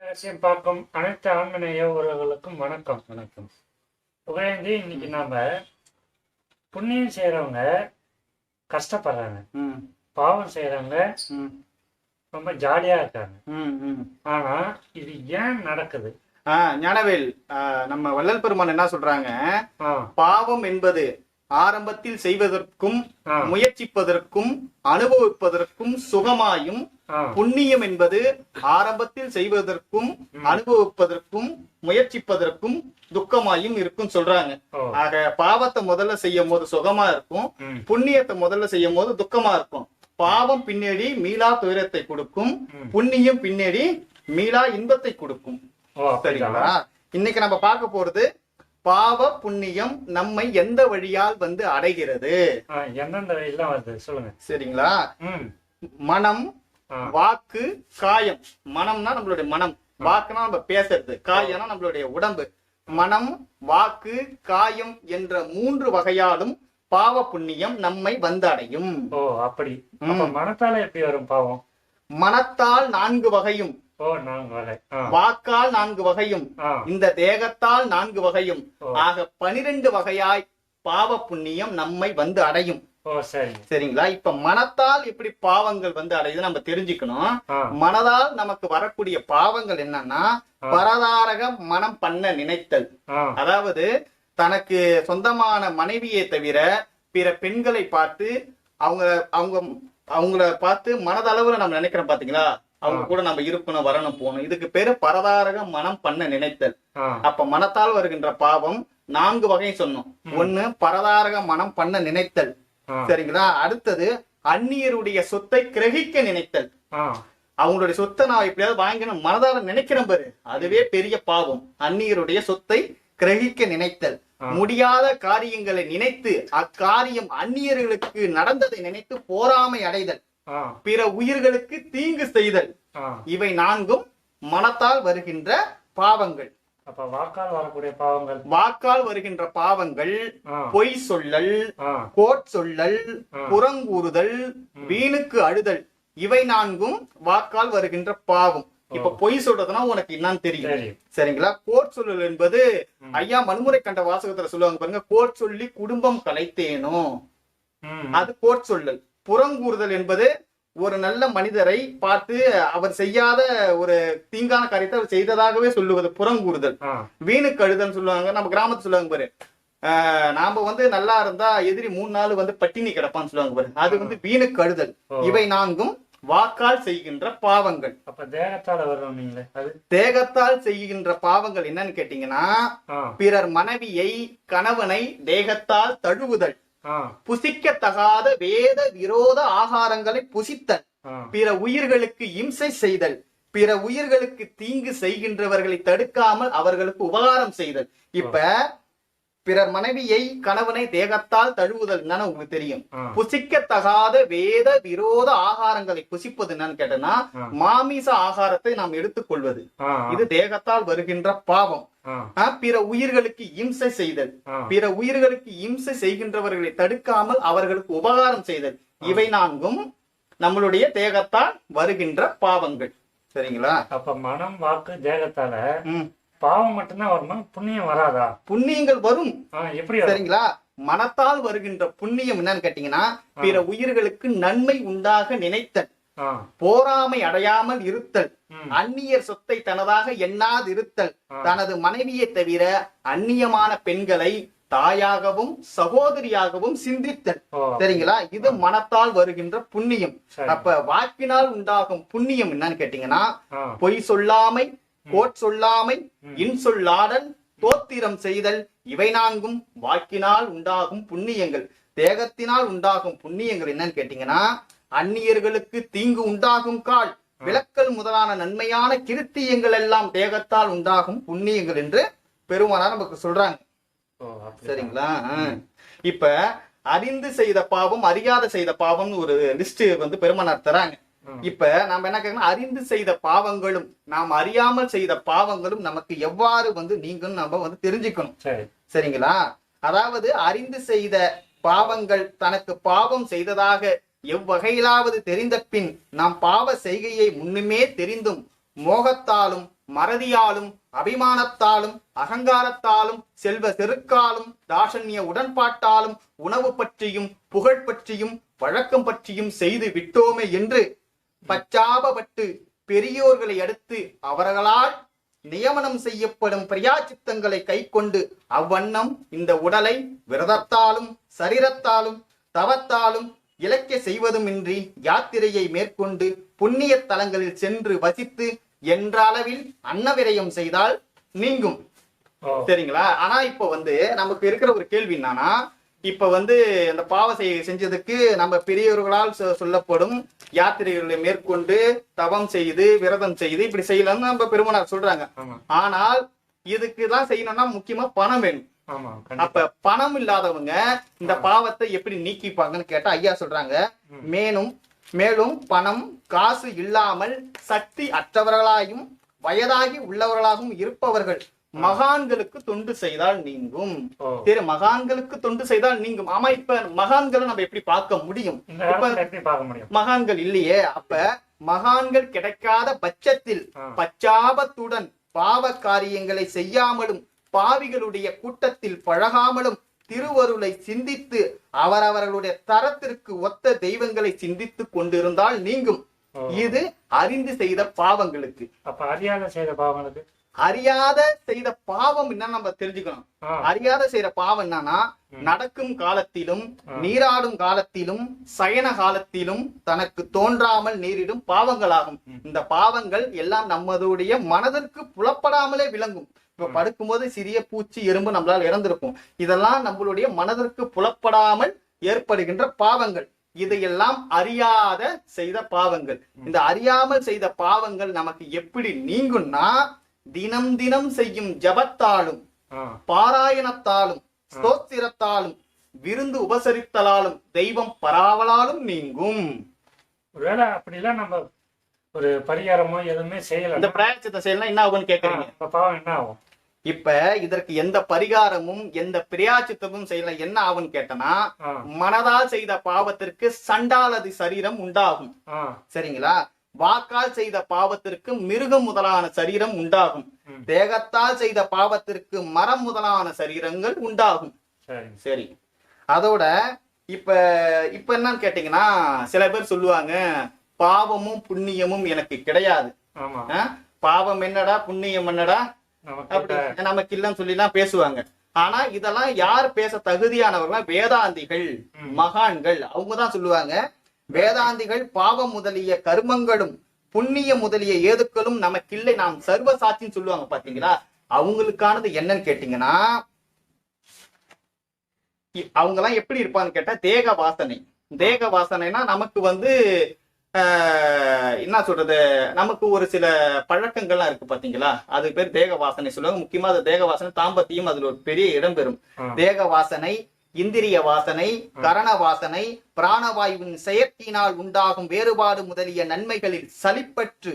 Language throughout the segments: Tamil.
ரகசியம் பார்க்கும் அனைத்து ஆன்மீக உறவுகளுக்கும் வணக்கம். வணக்கம். புகழேந்தி இன்னைக்கு நாம புண்ணியம் செய்யறவங்க கஷ்டப்படுறாங்க. பாவம் செய்யறவங்க ரொம்ப ஜாலியா இருக்காங்க. ஆனா இது ஏன் நடக்குது? ஞானவேல் நம்ம வள்ளல் பெருமான் என்ன சொல்றாங்க? பாவம் என்பது ஆரம்பத்தில் செய்வதற்கும் முயற்சிப்பதற்கும் அனுபவிப்பதற்கும் சுகமாயும் புண்ணியம் என்பது ஆரம்பத்தில் செய்வதற்கும் அனுபவிப்பதற்கும் முயற்சிப்பதற்கும் துக்கமாயும் இருக்கும் சொல்றாங்க. ஆக பாவத்தை முதல்ல செய்யும் போது சுகமா இருக்கும் புண்ணியத்தை முதல்ல செய்யும் போது துக்கமா இருக்கும். பாவம் பின்னாடி மீளா துயரத்தை கொடுக்கும். புண்ணியம் பின்னாடி மீளா இன்பத்தை கொடுக்கும். சரிங்களா? இன்னைக்கு நம்ம பார்க்க போறது பாவ புண்ணியம் நம்மை எந்த வழியால் வந்து அடைகிறது? எந்தெந்த வழியெல்லாம் வருது? சொல்லுங்க. சரிங்களா? மனம் வாக்கு காயம். மனம்னா நம்மளுடைய மனம். வாக்குனா நம்ம பேசுறது. காயம்னா நம்மளுடைய உடம்பு. மனம் வாக்கு காயம் என்ற மூன்று வகையாலும் பாவ புண்ணியம் நம்மை வந்தடையும் ஓ அப்படி. அப்ப மனத்தால எப்படி வரும் பாவம்? மனத்தால் நான்கு வகையும். வாக்கால் நான்கு வகையும் இந்த தேகத்தால் நான்கு வகையும். ஆக பனிரெண்டு வகையாய் பாவ புண்ணியம் நம்மை வந்து அடையும். சரிங்களா? இப்ப மனத்தால் எப்படி பாவங்கள் வந்து அடையுது நம்ம தெரிஞ்சுக்கணும். மனதால் நமக்கு வரக்கூடிய பாவங்கள் என்னன்னா பரதாரக மனம் பண்ண நினைத்தல். அதாவது தனக்கு சொந்தமான மனைவியை தவிர பிற பெண்களை பார்த்து அவங்க அவங்க அவங்கள பார்த்து மனதளவுல நம்ம நினைக்கிறோம் பாத்தீங்களா? அவங்க கூட நம்ம இருக்கணும் வரணும் போகணும். இதுக்கு பேரு பரதாரக மனம் பண்ண நினைத்தல். அப்ப மனத்தால் வருகின்ற பாவம் நான்கு வகை சொன்னோம். ஒண்ணு பரதாரக மனம் பண்ண நினைத்தல். சரிங்களா? அடுத்தது அந்நியருடைய சொத்தை கிரகிக்க நினைத்தல். அவங்களுடைய சொத்தை நான் எப்படியாவது வாங்கணும் மனதால நினைக்கிறேன் பாரு. அதுவே பெரிய பாவம். அந்நியருடைய சொத்தை கிரகிக்க நினைத்தல். முடியாத காரியங்களை நினைத்து அக்காரியம் அந்நியர்களுக்கு நடந்ததை நினைத்து போராமை அடைதல். பிற உயிர்களுக்கு தீங்கு செய்தல். இவை நான்கும் மனத்தால் வருகின்ற பாவங்கள். அப்ப வாக்கால் வரக்கூடிய பாவங்கள். வாக்கால் வருகின்ற பாவங்கள் பொய் சொல்லல் கோட் சொல்லல். புறங்கூறுதல் வீணுக்கு அழுதல். இவை நான்கும் வாக்கால் வருகின்ற பாவம். இப்ப பொய் சொல்றதுன்னா உனக்கு என்னன்னு தெரியும். சரிங்களா? கோட் சொல்லல் என்பது ஐயா மனுமுறை கண்ட வாசகத்துல சொல்லுவாங்க பாருங்க கோட் சொல்லி குடும்பம் கலைத்தேனோ? அது கோட் சொல்லல். புறங்கூறுதல் என்பது ஒரு நல்ல மனிதரை பார்த்து அவர் செய்யாத ஒரு தீங்கான காரியத்தை அவர் செய்ததாகவே சொல்லுவது புறங்கூறுதல். வீணு கழுதல் சொல்லுவாங்க. நம்ம கிராமத்துல சொல்லுவாங்க பாரு. நாம வந்து நல்லா இருந்தா எதிரி மூணு நாள் வந்து பட்டினி கிடப்பான்னு சொல்லுவாங்க பாரு. அது வந்து வீணு கழுதல். இவை நான்கும் வாக்கால் செய்கின்ற பாவங்கள். அப்ப தேகத்தால அது? தேகத்தால் செய்கின்ற பாவங்கள் என்னன்னு கேட்டீங்கன்னா பிறர் மனைவியை கணவனை தேகத்தால் தழுவுதல். புசிக்கத்தகாத வேத விரோத ஆகாரங்களை புசித்தல் பிற உயிர்களுக்கு இம்சை செய்தல் பிற உயிர்களுக்கு தீங்கு செய்கின்றவர்களை தடுக்காமல் அவர்களுக்கு உபகாரம் செய்தல். இப்ப பிறர் மனைவியை கணவனை தேகத்தால் தழுவுதல் என்னன்னு உங்களுக்கு தெரியும். புசிக்கத்தகாத வேத விரோத ஆகாரங்களை புசிப்பது என்னன்னு கேட்டனா. மாமிச ஆகாரத்தை நாம் எடுத்துக்கொள்வது. இது தேகத்தால் வருகின்ற பாவம். பிற உயிர்களுக்கு இம்சை செய்தல். பிற உயிர்களுக்கு இம்சை செய்கின்றவர்களை தடுக்காமல் அவர்களுக்கு உபகாரம் செய்தல். இவை நான்கும் நம்மளுடைய தேகத்தால் வருகின்ற பாவங்கள். சரிங்களா? அப்ப மனம் வாக்கு தேகத்தால. பாவம் மட்டும்தான் வருமா? புண்ணியம் வராதா? புண்ணியங்கள் வரும். எப்படி சரிங்களா? மனத்தால் வருகின்ற புண்ணியம் என்னன்னு கேட்டீங்கன்னா பிற உயிர்களுக்கு நன்மை உண்டாக நினைத்தல் போராமை அடையாமல் இருத்தல் அந்நியர் சொத்தை தனதாக எண்ணாது இருத்தல் ஆ. தனது மனைவியை தவிர அந்நியமான பெண்களை தாயாகவும் சகோதரியாகவும் சிந்தித்தல். சரிங்களா? இது மனத்தால் வருகின்ற புண்ணியம். அப்ப வாக்கினால் உண்டாகும் புண்ணியம் என்னன்னு கேட்டீங்கன்னா பொய் சொல்லாமை கோட் சொல்லாமை இன்சொல்லாடல் தோத்திரம் செய்தல் இவை நான்கும் வாக்கினால் உண்டாகும் புண்ணியங்கள் தேகத்தினால் உண்டாகும் புண்ணியங்கள் என்னன்னு கேட்டீங்கன்னா அந்நியர்களுக்கு தீங்கு உண்டாகும் கால் விளக்கல் முதலான நன்மையான கிருத்தியங்கள் எல்லாம் தேகத்தால் உண்டாகும் புண்ணியங்கள் என்று பெருமானார் நமக்கு சொல்றாங்க. சரிங்களா. இப்ப அறிந்து செய்த பாவம் அறியாத செய்த பாவம்னு ஒரு லிஸ்ட் வந்து பெருமானார் தராங்க. இப்ப நாம என்ன கேட்கணும் அறிந்து செய்த பாவங்களும் நாம் அறியாமல் செய்த பாவங்களும் நமக்கு எவ்வாறு வந்து நீங்களும் நம்ம வந்து தெரிஞ்சுக்கணும். சரி. சரிங்களா? அதாவது அறிந்து செய்த பாவங்கள் தனக்கு பாவம் செய்ததாக எவ்வகையிலாவது தெரிந்த பின் நாம் பாவ செய்கையை முன்னுமே தெரிந்தும் மோகத்தாலும் மறதியாலும் அபிமானத்தாலும் அகங்காரத்தாலும் செல்வ செருக்காலும் தாசன்ய உடன்பாட்டாலும் உணவு பற்றியும் புகழ் பற்றியும் வழக்கம் பற்றியும் செய்து விட்டோமே என்று பச்சாபப்பட்டு பெரியோர்களை அடுத்து அவர்களால் நியமனம் செய்யப்படும் பிரியாச்சித்தங்களை கைக்கொண்டு அவ்வண்ணம் இந்த உடலை விரதத்தாலும் சரீரத்தாலும் தவத்தாலும் இலக்கிய செய்வதுமின்றி யாத்திரையை மேற்கொண்டு புண்ணிய தலங்களில் சென்று வசித்து என்ற அளவில் அன்னவிரயம் செய்தால் நீங்கும். சரிங்களா? ஆனா இப்ப வந்து நமக்கு இருக்கிற ஒரு கேள்வி என்னன்னா இப்ப வந்து இந்த பாவ செஞ்சதுக்கு நம்ம பெரியவர்களால் சொல்லப்படும் யாத்திரைகளை மேற்கொண்டு தவம் செய்து விரதம் செய்து இப்படி செய்யலாம்னு நம்ம பெருமனார் சொல்றாங்க. ஆனால் இதுக்கு தான் செய்யணும்னா முக்கியமா பணம் வேணும். அப்ப பணம் இல்லாதவங்க இந்த பாவத்தை எப்படி நீக்கிப்பாங்கன்னு கேட்டா ஐயா சொல்றாங்க. மேலும் மேலும் பணம் காசு இல்லாமல் சக்தி அற்றவர்களாயும் வயதாகி உள்ளவர்களாகவும் இருப்பவர்கள் மகான்களுக்கு தொண்டு செய்தால் நீங்கும். சரி மகான்களுக்கு தொண்டு செய்தால் நீங்கும். ஆமா இப்ப மகான்களை நம்ம எப்படி பார்க்க முடியும்? மகான்கள் இல்லையே. அப்ப மகான்கள் கிடைக்காத பட்சத்தில். பச்சாபத்துடன் பாவ காரியங்களை செய்யாமலும் பாவிகளுடைய கூட்டத்தில் பழகாமலும் திருவருளை சிந்தித்து அவரவர்களுடைய தரத்திற்கு ஒத்த தெய்வங்களை சிந்தித்துக் கொண்டிருந்தால் நீங்கும். இது அறிந்து செய்த பாவங்களுக்கு. அப்ப அறியாத செய்த பாவங்களுக்கு அறியாத செய்த பாவம் என்ன நம்ம தெரிஞ்சுக்கணும் அறியாத செய்யற பாவம் என்னன்னா. நடக்கும் காலத்திலும். நீராடும் காலத்திலும் சயன காலத்திலும் தனக்கு தோன்றாமல் நேரிடும் பாவங்களாகும். இந்த பாவங்கள் எல்லாம் நமதுடைய மனதிற்கு புலப்படாமலே விளங்கும் இப்ப. படுக்கும்போது சிறிய பூச்சி எறும்பு நம்மளால் இறந்திருக்கும் இதெல்லாம் நம்மளுடைய மனதிற்கு புலப்படாமல் ஏற்படுகின்ற பாவங்கள் இதையெல்லாம் அறியாத செய்த பாவங்கள் இந்த அறியாமல் செய்த பாவங்கள் நமக்கு எப்படி நீங்கும்னா தினம் தினம் செய்யும் ஜபத்தாலும் பாராயணத்தாலும் ஸ்தோத்திரத்தாலும் விருந்து உபசரித்தலாலும் தெய்வம் பராவலாலும் நீங்கும். ஒருவேளை அப்படிலாம் நம்ம ஒரு பரிகாரமோ எதுவுமே செய்யல. இந்த பிராயச்சத்தை செய்யலாம் என்ன ஆகும்னு கேக்குறீங்க? இப்ப பாவம் என்ன ஆகும்? இப்ப இதற்கு எந்த பரிகாரமும் எந்த பிரியாச்சித்தமும் செய்யலாம் என்ன ஆகும்னு கேட்டனா மனதால் செய்த பாவத்திற்கு சண்டாலதி சரீரம் உண்டாகும். சரிங்களா? வாக்கால் செய்த பாவத்திற்கு மிருகம் முதலான சரீரம் உண்டாகும். தேகத்தால் செய்த பாவத்திற்கு மரம் முதலான சரீரங்கள் உண்டாகும். சரி. அதோட இப்ப இப்ப என்னன்னு கேட்டீங்கன்னா சில பேர் சொல்லுவாங்க பாவமும் புண்ணியமும் எனக்கு கிடையாது? பாவம் என்னடா புண்ணியம் என்னடா? நமக்கு இல்லைன்னு சொல்லி எல்லாம் பேசுவாங்க. ஆனா இதெல்லாம் யார் பேச தகுதியானவர்கள் வேதாந்திகள். மகான்கள் அவங்க தான் சொல்லுவாங்க. வேதாந்திகள் பாவம் முதலிய கர்மங்களும் புண்ணிய முதலிய ஏதுக்களும் நமக்கில்லை. நாம் சர்வ சாட்சின்னு சொல்லுவாங்க பாத்தீங்களா? அவங்களுக்கானது என்னன்னு கேட்டீங்கன்னா அவங்க எல்லாம் எப்படி இருப்பான்னு கேட்டா தேக வாசனை. தேக வாசனைனா நமக்கு வந்து ஆஹ், என்ன சொல்றது? நமக்கு ஒரு சில பழக்கங்கள்லாம் இருக்கு பாத்தீங்களா? அது பேர் தேக வாசனை சொல்லுவாங்க. முக்கியமா அது தேக வாசனை தாம்பத்தியம் அதுல ஒரு பெரிய இடம் பெறும். தேக வாசனை இந்திரிய வாசனை கரண வாசனை பிராணவாயுவின் செயற்கையினால் உண்டாகும் வேறுபாடு முதலிய நன்மைகளில் சலிப்பற்று.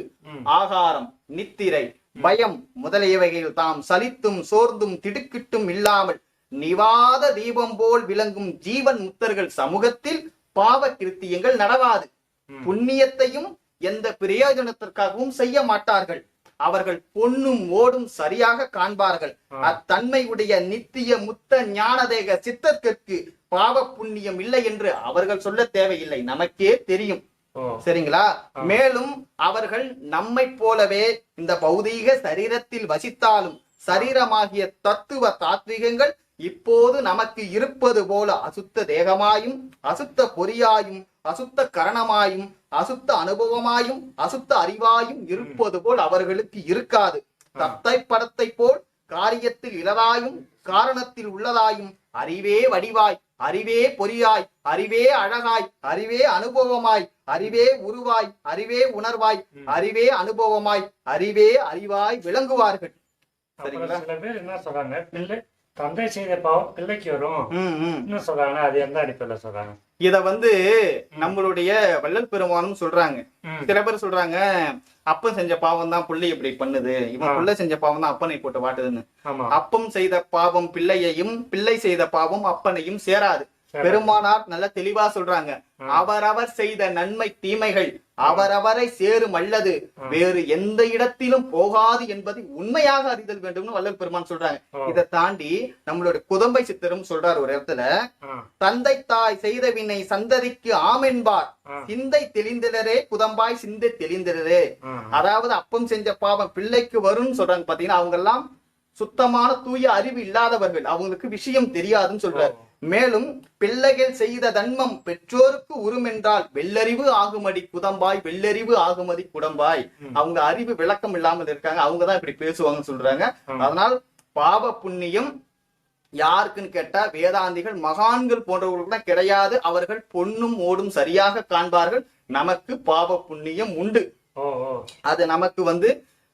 ஆகாரம் நித்திரை பயம் முதலியவைகளில் தாம் சலித்தும் சோர்ந்தும் திடுக்கிட்டும் இல்லாமல் நிவாத தீபம் போல் விளங்கும் ஜீவன் முத்தர்கள் சமூகத்தில் பாவ கிருத்தியங்கள் நடவாது. புண்ணியத்தையும் எந்த பிரயோஜனத்திற்காகவும் செய்ய மாட்டார்கள் அவர்கள் பொன்னும் ஓடும் சரியாக காண்பார்கள். அத்தன்மையுடைய நித்திய முத்த ஞானதேக சித்தத்திற்கு பாவ புண்ணியம் இல்லை என்று அவர்கள் சொல்ல தேவையில்லை. நமக்கே தெரியும். சரிங்களா. மேலும் அவர்கள் நம்மைப் போலவே இந்த பௌதீக சரீரத்தில் வசித்தாலும் சரீரமாகிய தத்துவ தாத்விகங்கள் இப்போது நமக்கு இருப்பது போல அசுத்த தேகமாயும் அசுத்த பொறியாயும் அசுத்த கரணமாயும் அசுத்த அனுபவமாயும் அசுத்த அறிவாயும் இருப்பது போல் அவர்களுக்கு இருக்காது தத்தை படத்தை போல் காரியத்தில் இலதாயும் காரணத்தில் உள்ளதாயும் அறிவே வடிவாய் அறிவே பொறியாய் அறிவே அழகாய் அறிவே அனுபவமாய் அறிவே உருவாய் அறிவே உணர்வாய். அறிவே அனுபவமாய் அறிவே அறிவாய் விளங்குவார்கள் சரிங்களா? என்ன சொல்றாங்க தந்தை செய்த பாவம் பிள்ளைக்கு வரும். இன்னும் சொல்றாங்க அது எந்த அடிப்படையில சொல்றாங்க இத வந்து நம்மளுடைய வள்ளல் பெருமானும் சொல்றாங்க. சில பேர் சொல்றாங்க அப்பன் செஞ்ச பாவம் தான் பிள்ளை இப்படி பண்ணுது இவன். பிள்ளை செஞ்ச பாவம் தான் அப்பனை போட்டு வாட்டுதுன்னு அப்பம் செய்த பாவம் பிள்ளையையும் பிள்ளை செய்த பாவம் அப்பனையும் சேராது சரி. பெருமானார் நல்ல தெளிவா சொல்றாங்க. அவரவர் செய்த நன்மை தீமைகள் அவரவரை சேரும் அல்லது. வேறு எந்த இடத்திலும் போகாது என்பதை உண்மையாக அறிதல் வேண்டும்னு வள்ளல் பெருமான் சொல்றாங்க. இதை தாண்டி நம்மளுடைய குதம்பை சித்தரும் சொல்றாரு ஒரு இடத்துல தந்தை தாய் செய்த வினை சந்ததிக்கு ஆமென்பார். சிந்தை தெளிந்திடரே குதம்பாய் சிந்தை தெளிந்திடரே அதாவது அப்பம் செஞ்ச பாவம் பிள்ளைக்கு வரும்னு சொல்றாங்க பாத்தீங்கன்னா அவங்க எல்லாம் சுத்தமான தூய அறிவு இல்லாதவர்கள். அவங்களுக்கு விஷயம் தெரியாதுன்னு சொல்றாரு. மேலும் பிள்ளைகள் செய்த தன்மம் பெற்றோருக்கு உருமென்றால் வெள்ளறிவு ஆகுமடி குதம்பாய் வெள்ளறிவு ஆகுமதி குடம்பாய். அவங்க அறிவு விளக்கம் இல்லாமல் இருக்காங்க. அவங்க தான் இப்படி பேசுவாங்கன்னு சொல்றாங்க. அதனால் பாவ புண்ணியம் யாருக்குன்னு கேட்டா வேதாந்திகள் மகான்கள் போன்றவர்களுக்கு தான் கிடையாது. அவர்கள் பொன்னும் ஓடும் சரியாக காண்பார்கள். நமக்கு பாவ புண்ணியம் உண்டு. அது நமக்கு வந்து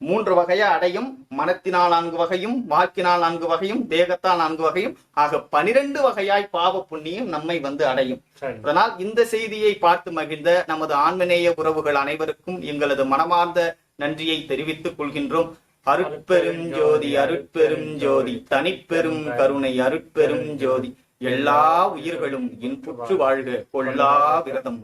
மூன்று வகையா அடையும். மனத்தினால் நான்கு வகையும் வாக்கினால் நான்கு வகையும் தேகத்தால் நான்கு வகையும். ஆக பனிரெண்டு வகையாய் பாவ புண்ணியம் நம்மை வந்து அடையும். அதனால் இந்த செய்தியை பார்த்து மகிழ்ந்த நமது ஆன்மநேய உறவுகள் அனைவருக்கும் எங்களது மனமார்ந்த நன்றியை தெரிவித்துக் கொள்கின்றோம். அருட்பெரும் ஜோதி அருட்பெரும் ஜோதி தனிப்பெரும் கருணை அருட்பெரும் ஜோதி. எல்லா உயிர்களும் இன்புற்று வாழ்க. கொல்லா விரதம்.